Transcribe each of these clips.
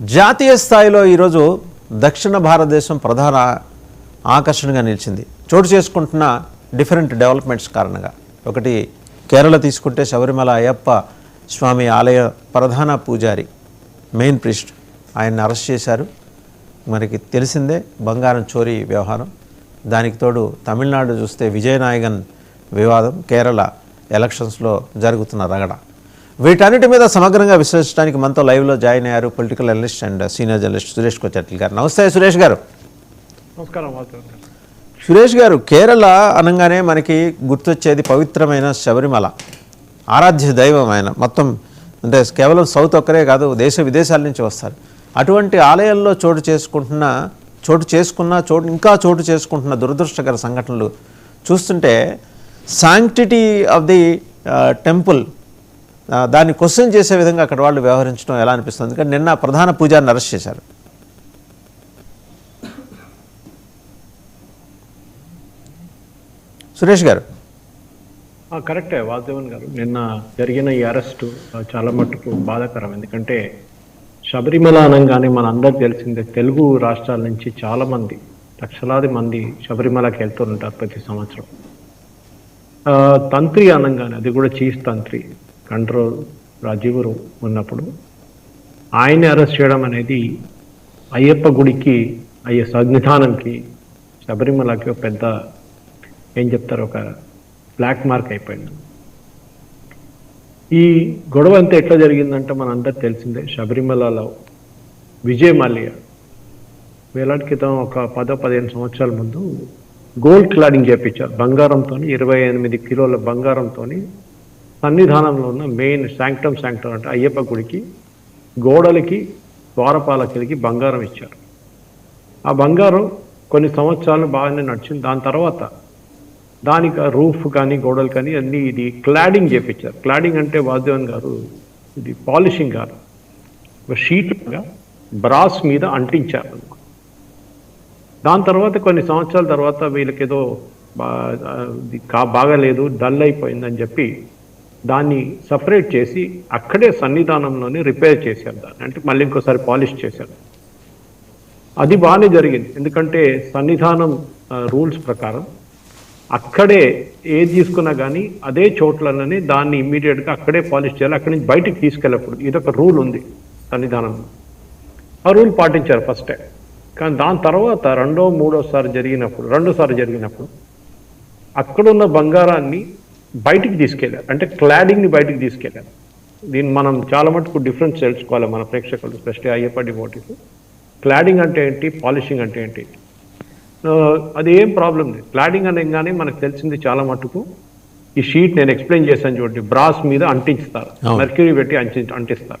జాతీయ స్థాయిలో ఈరోజు దక్షిణ భారతదేశం ప్రధాన ఆకర్షణగా నిలిచింది. చోటు చేసుకుంటున్న డిఫరెంట్ డెవలప్మెంట్స్ కారణంగా. ఒకటి కేరళ తీసుకుంటే శబరిమల అయ్యప్ప స్వామి ఆలయ ప్రధాన పూజారి మెయిన్ ప్రిస్ట్. ఆయన్ని అరెస్ట్ చేశారు. మనకి తెలిసిందే బంగారం చోరీ వ్యవహారం. దానికి తోడు తమిళనాడు చూస్తే విజయనాయగన్ వివాదం కేరళ ఎలక్షన్స్లో జరుగుతున్న రగడ. వీటన్నిటి మీద సమగ్రంగా విశ్లేషించడానికి మనతో లైవ్లో జాయిన్ అయ్యారు political analyst and senior journalist Suresh Kochatla garu. నమస్తే సురేష్ గారు. నమస్కారం సురేష్ గారు కేరళ అనగానే మనకి గుర్తొచ్చేది పవిత్రమైన శబరిమల ఆరాధ్య దైవం ఆయన మొత్తం అంటే కేవలం సౌత్ ఒక్కరే కాదు దేశ విదేశాల నుంచి వస్తారు. అటువంటి ఆలయాల్లో చోటు చేసుకుంటున్న చోటు చేసుకున్న చోటు ఇంకా చోటు చేసుకుంటున్న దురదృష్టకర సంఘటనలు చూస్తుంటే సాంక్టిటీ ఆఫ్ ది టెంపుల్ దాన్ని క్వశ్చన్ చేసే విధంగా అక్కడ వాళ్ళు వ్యవహరించడం ఎలా అనిపిస్తుంది? ఎందుకంటే నిన్న ప్రధాన పూజారిని అరెస్ట్ చేశారు. సురేష్ గారు. కరెక్టే వాసుదేవన్ గారు. నిన్న జరిగిన ఈ అరెస్టు చాలా మట్టుకు బాధాకరం. ఎందుకంటే శబరిమల అనగానే మన అందరికి తెలిసిందే తెలుగు రాష్ట్రాల నుంచి చాలా మంది లక్షలాది మంది శబరిమలకి వెళ్తూ ఉంటారు ప్రతి సంవత్సరం. ఆ, తంత్రి అనగానే అది కూడా చీఫ్ తంత్రి కంట్రోల్ రాజీవురు ఉన్నప్పుడు ఆయన్ని అరెస్ట్ చేయడం అనేది అయ్యప్ప గుడికి అయ్యే సన్నిధానంకి శబరిమలకి ఒక పెద్ద ఏం చెప్తారు ఒక బ్లాక్ మార్క్ అయిపోయింది. ఈ గొడవ అంతా ఎట్లా జరిగిందంటే మనందరికి తెలిసిందే శబరిమలలో విజయ్ మాల్యా వేలాది క్రితం ఒక పదో పదిహేను సంవత్సరాల ముందు గోల్డ్ క్లాడింగ్ చేపించారు. బంగారంతో ఇరవై ఎనిమిది కిలోల బంగారంతో సన్నిధానంలో ఉన్న మెయిన్ శాంక్టమ్ శాంక్టమ్ అంటే అయ్యప్ప గుడికి గోడలకి ద్వారపాలకులకి బంగారం ఇచ్చారు. ఆ బంగారం కొన్ని సంవత్సరాలు బాగానే నడిచింది. దాని తర్వాత దానికి రూఫ్ కానీ గోడలు కానీ అన్ని ఇది క్లాడింగ్ చేపించారు. క్లాడింగ్ అంటే వాద్యవన్ గారు ఇది పాలిషింగ్ గారు. షీట్గా బ్రాస్ మీద అంటించారు. దాని తర్వాత కొన్ని సంవత్సరాల తర్వాత వీళ్ళకి ఏదో బా- బాగాలేదు డల్ అయిపోయిందని చెప్పి దాన్ని సపరేట్ చేసి అక్కడే సన్నిధానంలోనే రిపేర్ చేశారు దాన్ని. అంటే మళ్ళీ ఇంకోసారి పాలిష్ చేశారు. అది బాగానే జరిగింది. ఎందుకంటే సన్నిధానం రూల్స్ ప్రకారం అక్కడే ఏది తీసుకున్నా కానీ అదే చోట్లనే దాన్ని ఇమ్మీడియట్గా అక్కడే పాలిష్ చేయాలి. అక్కడి నుంచి బయటికి తీసుకెళ్ళప్పుడు ఇదొక రూల్ ఉంది సన్నిధానంలో ఆ రూల్ పాటించారు ఫస్టే కానీ దాని తర్వాత రెండో మూడోసారి జరిగినప్పుడు రెండోసారి జరిగినప్పుడు అక్కడున్న బంగారాన్ని బయటికి తీసుకెళ్ళారు. అంటే క్లాడింగ్ని బయటికి తీసుకెళ్ళారు. దీన్ని మనం చాలా మటుకు డిఫరెన్స్ తెలుసుకోవాలి మన ప్రేక్షకులు స్పెషల్లీ అయ్యప్ప డివోటీస్ క్లాడింగ్ అంటే ఏంటి? పాలిషింగ్ అంటే ఏంటి? అది ఏం ప్రాబ్లం లేదు. క్లాడింగ్ అనగానే మనకు తెలిసింది చాలా మటుకు. ఈ షీట్ నేను ఎక్స్ప్లెయిన్ చేశాను చూడండి. బ్రాస్ మీద అంటించుతారు. మెర్క్యూరీ పెట్టి అంటి అంటిస్తారు.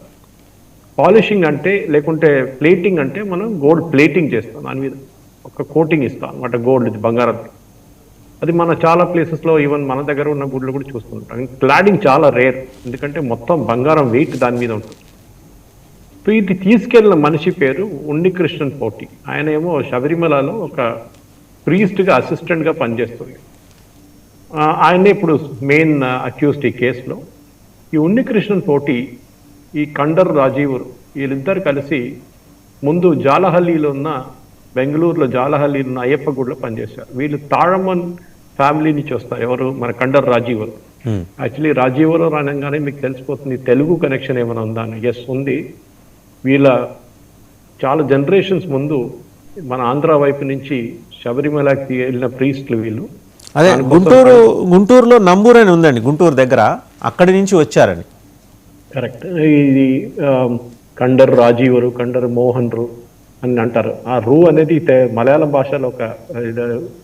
పాలిషింగ్ అంటే లేకుంటే ప్లేటింగ్ అంటే మనం గోల్డ్ ప్లేటింగ్ చేస్తాం. దాని మీద ఒక కోటింగ్ ఇస్తాం. అనమాట గోల్డ్ బంగారం. అది మన చాలా ప్లేసెస్లో ఈవెన్ మన దగ్గర ఉన్న గుడ్లు కూడా చూస్తుంటాం. క్లాడింగ్ చాలా రేర్ ఎందుకంటే మొత్తం బంగారం వెయిట్ దాని మీద ఉంటుంది. సో ఇది తీసుకెళ్ళిన మనిషి పేరు ఉన్నికృష్ణన్ పోటీ. ఆయన ఏమో శబరిమలలో ఒక ప్రీస్ట్గా అసిస్టెంట్గా పనిచేస్తుంది. ఆయనే ఇప్పుడు మెయిన్ అక్యూస్డ్ uh, ఈ కేసులో ఈ ఉన్నికృష్ణన్ పోటీ ఈ కండర్ రాజీవురు వీళ్ళిద్దరు కలిసి ముందు జాలహల్లిలో ఉన్న బెంగళూరులో జాలహల్లిలో ఉన్న అయ్యప్ప గుడిలో పనిచేశారు. వీళ్ళు తాళమన్ ఫ్యామిలీ నుంచి వస్తారు ఎవరు? మన కండర్ Hmm. యాక్చువల్లీ రాజీవరావు అనగానే మీకు తెలిసిపోతుంది. తెలుగు కనెక్షన్ ఏమైనా ఉందా అని. ఎస్ ఉంది. వీళ్ళ చాలా జనరేషన్స్ ముందు మన ఆంధ్ర వైపు నుంచి శబరిమలకి వెళ్ళిన ప్రీస్ట్లు వీళ్ళు. అదే గుంటూరు గుంటూరులో నంబూరు అని ఉందండి గుంటూరు దగ్గర. అక్కడి నుంచి వచ్చారని. కరెక్ట్ ఇది కండర్ రాజీవరు కండర్ మోహన్రు అని అంటారు. ఆ రూ అనేది మలయాళం భాషలో ఒక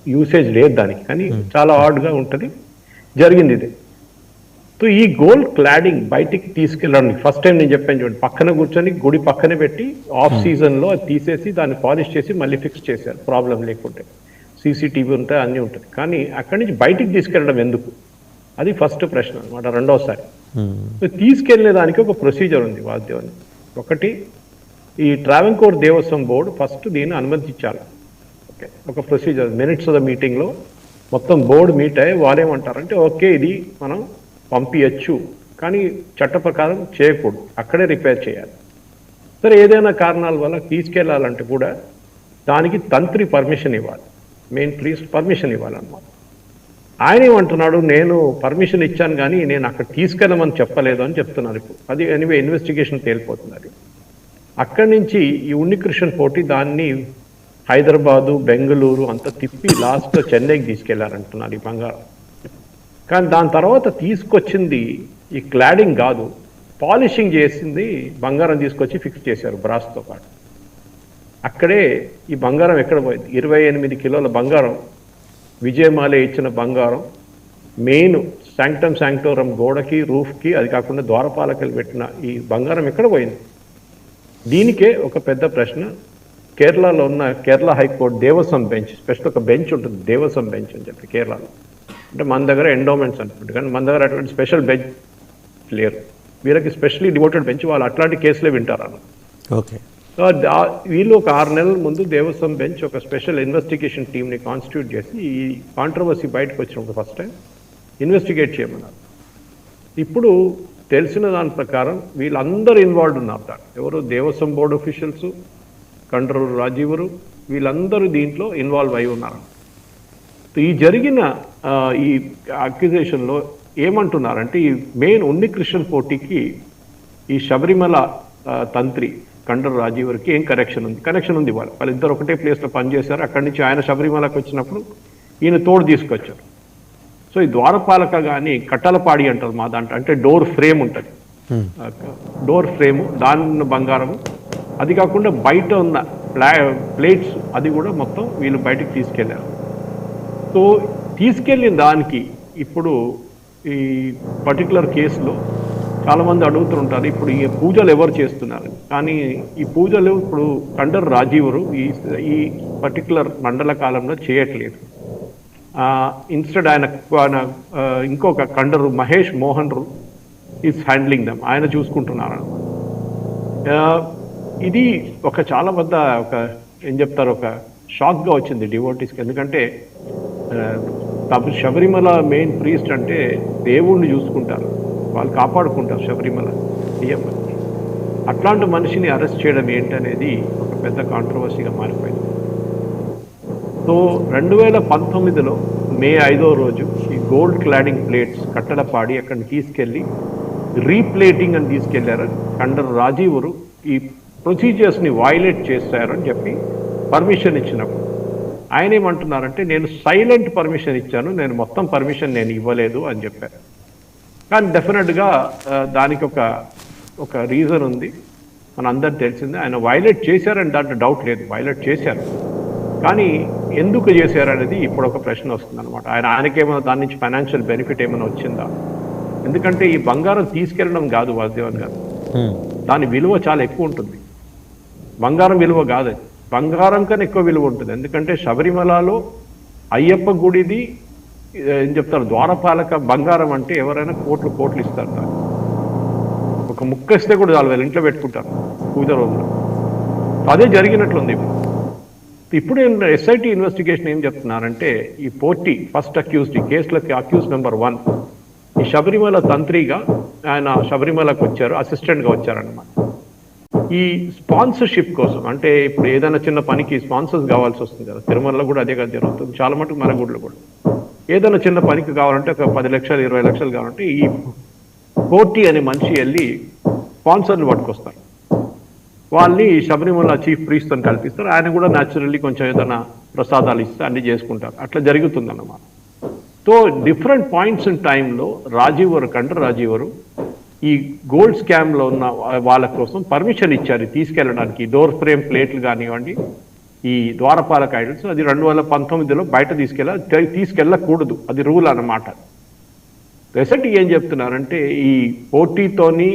యూసేజ్ లేదు దానికి. కానీ చాలా హార్డ్గా ఉంటుంది. జరిగింది ఇది. సో ఈ గోల్డ్ క్లాడింగ్ బయటికి తీసుకెళ్ళడానికి ఫస్ట్ టైం నేను చెప్పాను చూడండి. పక్కన కూర్చొని గుడి పక్కనే పెట్టి ఆఫ్ సీజన్లో అది తీసేసి దాన్ని పాలిష్ చేసి మళ్ళీ ఫిక్స్ చేశారు. ప్రాబ్లం లేకుంటే. సీసీటీవీ ఉంటాయి అన్నీ ఉంటుంది. కానీ అక్కడి నుంచి బయటికి తీసుకెళ్ళడం ఎందుకు? అది ఫస్ట్ ప్రశ్న అనమాట రెండోసారి. సో తీసుకెళ్ళే దానికి ఒక ప్రొసీజర్ ఉంది వాద్యం ఒకటి ఈ ట్రావెంకోర్ దేవస్వం బోర్డు ఫస్ట్ దీన్ని అనుమతించాలి. ఓకే ఒక ప్రొసీజర్ మినిట్స్ ఆఫ్ ద మీటింగ్లో మొత్తం బోర్డు మీట్ అయ్యి వాళ్ళేమంటారంటే ఓకే ఇది మనం పంపించచ్చు కానీ చట్ట ప్రకారం చేయకూడదు. అక్కడే రిపేర్ చేయాలి. సరే ఏదైనా కారణాల వల్ల తీసుకెళ్ళాలంటే కూడా దానికి తంత్రి పర్మిషన్ ఇవ్వాలి. మెయిన్ ప్లీజ్ పర్మిషన్ ఇవ్వాలన్నమాట. ఆయన ఏమంటున్నాడు? నేను పర్మిషన్ ఇచ్చాను కానీ నేను అక్కడ తీసుకెళ్ళమని చెప్పలేదు అని చెప్తున్నారు ఇప్పుడు. అది ఎనివే ఇన్వెస్టిగేషన్ తేలిపోతున్నారు అక్కడి నుంచి ఈ ఉన్నికృష్ణ పోటీ దాన్ని హైదరాబాదు బెంగళూరు అంతా తిప్పి లాస్ట్ చెన్నైకి తీసుకెళ్ళారంటున్నారు ఈ బంగారం. కానీ దాని తర్వాత తీసుకొచ్చింది ఈ క్లాడింగ్ కాదు. పాలిషింగ్ చేసింది బంగారం తీసుకొచ్చి ఫిక్స్ చేశారు బ్రాస్తో పాటు. అక్కడే ఈ బంగారం ఎక్కడ పోయింది? ఇరవై ఎనిమిది కిలోల బంగారం విజయమాలే ఇచ్చిన బంగారం మెయిన్ శాంక్టమ్ శాంక్టోరం గోడకి రూఫ్కి అది కాకుండా ద్వారపాలకలు పెట్టిన ఈ బంగారం ఎక్కడ పోయింది? దీనికే ఒక పెద్ద ప్రశ్న. కేరళలో ఉన్న Kerala high court Devaswom bench special ఒక బెంచ్ ఉంటుంది దేవసం బెంచ్ అని చెప్పి కేరళలో. అంటే మన దగ్గర ఎండోమెంట్స్ అనుకుంటుంది కానీ మన దగ్గర అటువంటి స్పెషల్ బెంచ్ లేరు. వీళ్ళకి స్పెషల్లీ డివోటెడ్ బెంచ్ వాళ్ళు అట్లాంటి కేసులే వింటారు ఓకే. సో వీళ్ళు ఒక ఆరు నెలల ముందు దేవస్వం బెంచ్ ఒక స్పెషల్ ఇన్వెస్టిగేషన్ టీమ్ని కాన్స్టిట్యూట్ చేసి ఈ కాంట్రవర్సీ బయటకు వచ్చినప్పుడు ఫస్ట్ టైం ఇన్వెస్టిగేట్ చేయమన్నారు. ఇప్పుడు తెలిసిన దాని ప్రకారం వీళ్ళందరూ ఇన్వాల్వ్ ఉన్నారు. దాంట్లో ఎవరు దేవస్వం బోర్డు అఫీషియల్స్ కంట్రోల్ రాజీవరు వీళ్ళందరూ దీంట్లో ఇన్వాల్వ్ అయి ఉన్నారు. ఈ జరిగిన ఈ అక్యుజేషన్లో ఏమంటున్నారంటే ఈ మెయిన్ ఉన్నికృష్ణన్ పోటీకి ఈ శబరిమల తంత్రి కండరు రాజీవరికి ఏం కనెక్షన్ ఉంది? కనెక్షన్ ఉంది వాళ్ళు వాళ్ళిద్దరు ఒకటే ప్లేస్లో పనిచేశారు. అక్కడి నుంచి ఆయన శబరిమలకు వచ్చినప్పుడు ఈయన తోడు తీసుకొచ్చారు. సో ఈ ద్వారపాలక కానీ కట్టలపాడి అంటారు మా దాంట్లో అంటే డోర్ ఫ్రేమ్ ఉంటుంది. డోర్ ఫ్రేము దాని బంగారము. అది కాకుండా బయట ఉన్న ప్లా ప్లేట్స్ అది కూడా మొత్తం వీళ్ళు బయటకు తీసుకెళ్ళారు సో తీసుకెళ్ళిన దానికి ఇప్పుడు ఈ పర్టికులర్ కేసులో చాలామంది అడుగుతుంటారు ఇప్పుడు ఈ పూజలు ఎవరు చేస్తున్నారు? కానీ ఈ పూజలు ఇప్పుడు కండర్ రాజీవరు ఈ ఈ పర్టికులర్ మండల కాలంలో చేయట్లేదు. ఇన్స్టెడ్ ఆయన ఆయన, ఇంకొక Kandararu Mahesh Mohan is handling them ఆయన చూసుకుంటున్నారు ఇది ఒక చాలా పెద్ద ఒక ఏం చెప్తారు ఒక షాక్గా వచ్చింది డివోటీస్కి ఎందుకంటే ఆ, శబరిమల మెయిన్ ప్రీస్ట్ అంటే దేవుణ్ణి చూసుకుంటారు. వాళ్ళు కాపాడుకుంటారు శబరిమల. అట్లాంటి మనిషిని అరెస్ట్ చేయడం ఏంటనేది ఒక పెద్ద కాంట్రవర్సీగా మారిపోయింది. సో రెండు వేల పంతొమ్మిదిలో మే ఐదో రోజు ఈ గోల్డ్ క్లాడింగ్ ప్లేట్స్ కట్టడపాడి అక్కడ తీసుకెళ్ళి రీప్లేటింగ్ అని తీసుకెళ్ళారు కండర్ రాజీవురు ఈ ప్రొసీజర్స్ని వైలేట్ చేశారని చెప్పి పర్మిషన్ ఇచ్చినప్పుడు. ఆయన ఏమంటున్నారంటే నేను సైలెంట్ పర్మిషన్ ఇచ్చాను నేను మొత్తం పర్మిషన్ నేను ఇవ్వలేదు అని చెప్పారు. కానీ డెఫినెట్గా దానికి ఒక ఒక రీజన్ ఉంది. మన అందరికి తెలిసిందే ఆయన వైలేట్ చేశారని దాంట్లో డౌట్ లేదు. వైలేట్ చేశారు. కానీ ఎందుకు చేశారు అనేది ఇప్పుడు ఒక ప్రశ్న వస్తుంది అనమాట ఆయన ఆయనకేమైనా దాని నుంచి ఫైనాన్షియల్ బెనిఫిట్ ఏమైనా వచ్చిందా? ఎందుకంటే ఈ బంగారం తీసుకెళ్ళడం కాదు వాసుదేవన్ గారు. దాని విలువ చాలా ఎక్కువ ఉంటుంది. బంగారం విలువ కాదు. బంగారం కన్నా ఎక్కువ విలువ ఉంటుంది. ఎందుకంటే శబరిమలలో అయ్యప్ప గుడిది ఏ, చెప్తారు ద్వారపాలక బంగారం అంటే ఎవరైనా కోట్లు కోట్లు ఇస్తారు దాన్ని ఒక ముక్క ఇస్తే కూడా చాలు వాళ్ళు ఇంట్లో పెట్టుకుంటారు. పూజ రోజున అదే జరిగినట్లుంది ఇప్పుడు. ఇప్పుడు ఎస్ఐటి ఇన్వెస్టిగేషన్ ఏం చెప్తున్నారంటే ఈ పోటీ ఫస్ట్ అక్యూజ్డ్ ఈ కేసులకి అక్యూజ్ నెంబర్ వన్ ఈ శబరిమల తంత్రిగా ఆయన శబరిమలకు వచ్చారు అసిస్టెంట్గా వచ్చారనమాట ఈ స్పాన్సర్షిప్ కోసం అంటే ఇప్పుడు ఏదైనా చిన్న పనికి స్పాన్సర్స్ కావాల్సి వస్తుంది కదా తిరుమలలో కూడా అదే కదా జరుగుతుంది చాలా మటుకు మన కూడా. ఏదైనా చిన్న పనికి కావాలంటే ఒక పది లక్షలు ఇరవై లక్షలు కావాలంటే ఈ పోటీ అనే మనిషి వెళ్ళి స్పాన్సర్లు పట్టుకొస్తారు. వాళ్ళని శబరిమల చీఫ్ ప్రీస్తో కల్పిస్తారు. ఆయన కూడా న్యాచురల్లీ కొంచెం ఏదైనా ప్రసాదాలు ఇస్తే అన్ని చేసుకుంటారు. అట్లా జరుగుతుందన్నమాట. సో డిఫరెంట్ పాయింట్స్ ఇన్ టైంలో రాజీవరు కంటే రాజీవరు ఈ గోల్డ్ స్కామ్లో ఉన్న వాళ్ళ కోసం పర్మిషన్ ఇచ్చారు తీసుకెళ్ళడానికి. డోర్ ఫ్రేమ్ ప్లేట్లు కానివ్వండి ఈ ద్వారపాలక ఐడల్స్ అది రెండు వేల పంతొమ్మిదిలో బయట తీసుకెళ్ళ తీసుకెళ్ళకూడదు. అది రూల్ అన్నమాట. రెసెంట్ ఏం చెప్తున్నారంటే ఈ పోటీతోని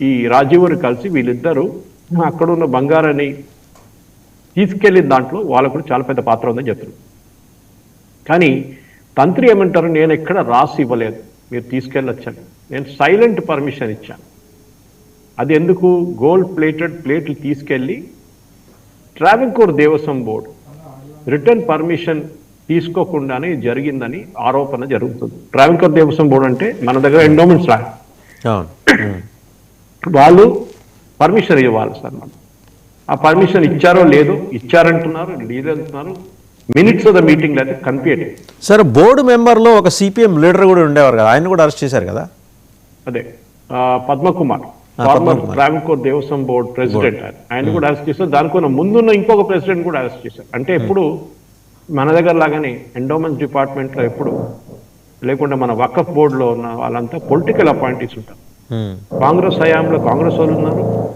ఈ రాజీవరు కలిసి వీళ్ళిద్దరూ అక్కడ ఉన్న బంగారాన్ని తీసుకెళ్ళిన దాంట్లో వాళ్ళకు కూడా చాలా పెద్ద పాత్ర ఉందని చెప్తున్నారు. కానీ తంత్రి ఏమంటారు? నేను ఎక్కడ రాసి ఇవ్వలేదు. మీరు తీసుకెళ్ళొచ్చండి నేను సైలెంట్ పర్మిషన్ ఇచ్చాను. అది ఎందుకు? గోల్డ్ ప్లేటెడ్ ప్లేట్లు తీసుకెళ్ళి Travancore Devaswom board return permission తీసుకోకుండానే జరిగిందని ఆరోపణ జరుగుతుంది. ట్రావెంకోర్ దేవస్వం బోర్డు అంటే మన దగ్గర ఎండోమెంట్స్ ఉమ్. వాళ్ళు పర్మిషన్ ఇవ్వాలి సార్ మనం. ఆ పర్మిషన్ ఇచ్చారో లేదో ఇచ్చారంటున్నారు లేదంటున్నారు. మినిట్స్ ఆఫ్ ద మీటింగ్ అయితే కనిపించట్లేదు సార్ బోర్డు మెంబర్లో ఒక సిపిఎం లీడర్ కూడా ఉండేవారు కదా ఆయన కూడా అరెస్ట్ చేశారు కదా? అదే Padmakumar former. Travancore Devaswom board president ఆయన. కూడా అరెస్ట్ చేశారు. దానికన్నా ముందున్న ఇంకొక ప్రెసిడెంట్ కూడా అరెస్ట్ చేశారు. అంటే ఎప్పుడు మన దగ్గర లాగానే ఎండోమెంట్స్ డిపార్ట్మెంట్లో ఎప్పుడు లేకుండా మన వకఫ్ బోర్డులో ఉన్న వాళ్ళంతా పొలిటికల్ అపాయింటీస్ ఉంటారు. Hmm. కాంగ్రెస్ హయాంలో కాంగ్రెస్ వాళ్ళు ఉన్నారు.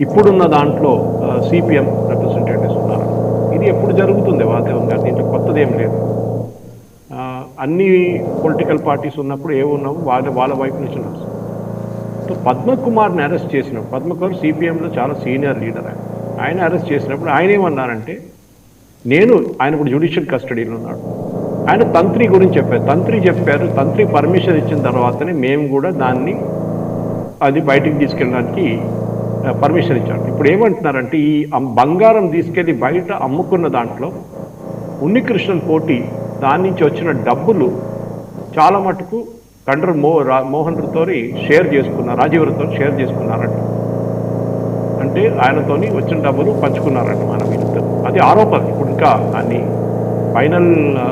ఇప్పుడున్న దాంట్లో సిపిఎం రిప్రజెంటేటివ్స్ ఉన్నారు. ఇది ఎప్పుడు జరుగుతుంది? వాతావరణంగా దీంట్లో కొత్తది ఏం లేదు. ఆ, అన్ని పొలిటికల్ పార్టీస్ ఉన్నప్పుడు ఏమున్నావు వాళ్ళ వాళ్ళ వైపు నుంచి ఉన్నారు సో పద్మకుమార్ని అరెస్ట్ చేసినప్పుడు పద్మకుమార్ సిపిఎంలో చాలా సీనియర్ లీడర్ ఆయన. ఆయన అరెస్ట్ చేసినప్పుడు ఆయన ఏమన్నారంటే నేను ఆయన ఇప్పుడు జ్యుడిషియల్ కస్టడీలో ఉన్నాడు. ఆయన తంత్రి గురించి చెప్పారు. తంత్రి చెప్పారు. తంత్రి పర్మిషన్ ఇచ్చిన తర్వాతనే మేము కూడా దాన్ని అది బయటికి తీసుకెళ్ళడానికి పర్మిషన్ ఇచ్చారు ఇప్పుడు ఏమంటున్నారంటే ఈ బంగారం తీసుకెళ్ళి బయట అమ్ముకున్న దాంట్లో ఉన్నికృష్ణన్ పోటీ దాని నుంచి వచ్చిన డబ్బులు చాలా మటుకు కండ్ర మో మోహన్తో మోహన్ షేర్ చేసుకున్నారు రాజీవ్తో షేర్ చేసుకున్నారంట. అంటే ఆయనతోని వచ్చిన డబ్బులు పంచుకున్నారంట మన వీళ్ళతో అది ఆరోపణ. ఇప్పుడు ఇంకా దాన్ని ఫైనల్